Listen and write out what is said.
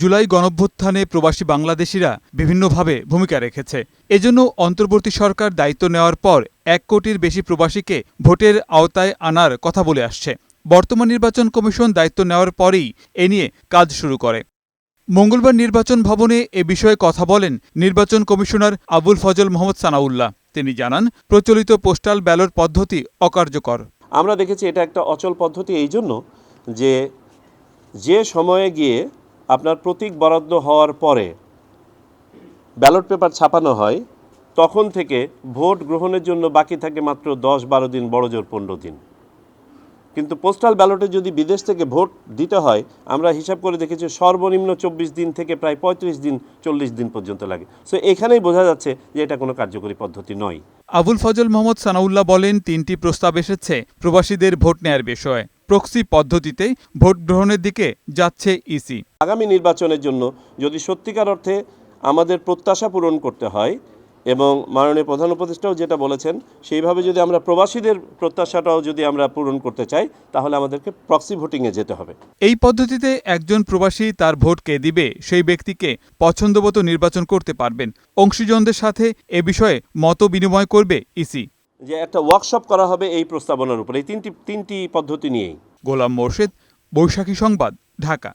জুলাই গণভ্যুত্থানে প্রবাসী বাংলাদেশিরা বিভিন্নভাবে ভূমিকা রেখেছে। এজন্য অন্তর্বর্তী সরকার দায়িত্ব নেওয়ার পর এক কোটির বেশি প্রবাসীকে ভোটের আওতায় আনার কথা বলে আসছে। বর্তমান নির্বাচন কমিশন দায়িত্ব নেওয়ার পরেই এ নিয়ে কাজ শুরু করে। মঙ্গলবার নির্বাচন ভবনে এ বিষয়ে কথা বলেন নির্বাচন কমিশনার আবুল ফজল মোহাম্মদ সানাউল্লাহ। তিনি জানান, প্রচলিত পোস্টাল ব্যালট পদ্ধতি অকার্যকর। আমরা দেখেছি এটা একটা অচল পদ্ধতি এই জন্য যে যে সময়ে গিয়ে আপনার প্রতীক বরাদ্দ হওয়ার পরে ব্যালট পেপার ছাপানো হয়, তখন থেকে ভোট গ্রহণের জন্য বাকি থাকে মাত্র দশ বারো দিন, বড় জোর পনেরো দিন। কিন্তু পোস্টাল ব্যালটে যদি বিদেশ থেকে ভোট দিতে হয়, আমরা হিসাব করে দেখেছি সর্বনিম্ন চব্বিশ দিন থেকে প্রায় পঁয়ত্রিশ দিন, চল্লিশ দিন পর্যন্ত লাগে। সো এখানেই বোঝা যাচ্ছে যে এটা কোনো কার্যকরী পদ্ধতি নয়। আবুল ফজল মোহাম্মদ সানাউল্লাহ বলেন, তিনটি প্রস্তাব এসেছে, প্রবাসীদের ভোট নেয়ার বিষয়ে। প্রক্সি পদ্ধতিতে ভোট গ্রহণের দিকে যাচ্ছে ইসি। আগামী নির্বাচনের জন্য যদি সত্যিকার অর্থে আমাদের প্রত্যাশা পূরণ করতে হয় এবং মাননীয় প্রধান উপদেষ্টাও যেটা বলেছেন সেইভাবে যদি আমরা প্রবাসীদের প্রত্যাশাটাও যদি আমরা পূরণ করতে চাই তাহলে আমাদেরকে প্রক্সি ভোটিংয়ে যেতে হবে। এই পদ্ধতিতে একজন প্রবাসী তার ভোট কে দিবে সেই ব্যক্তিকে পছন্দমতো নির্বাচন করতে পারবেন। অংশীজনদের সাথে এ বিষয়ে মত বিনিময় করবে ইসি। যে একটা ওয়ার্কশপ করা হবে এই প্রস্তাবনার উপরে, এই তিনটি তিনটি পদ্ধতি নিয়েই। গোলাম মোর্শেদ, বৈশাখী সংবাদ, ঢাকা।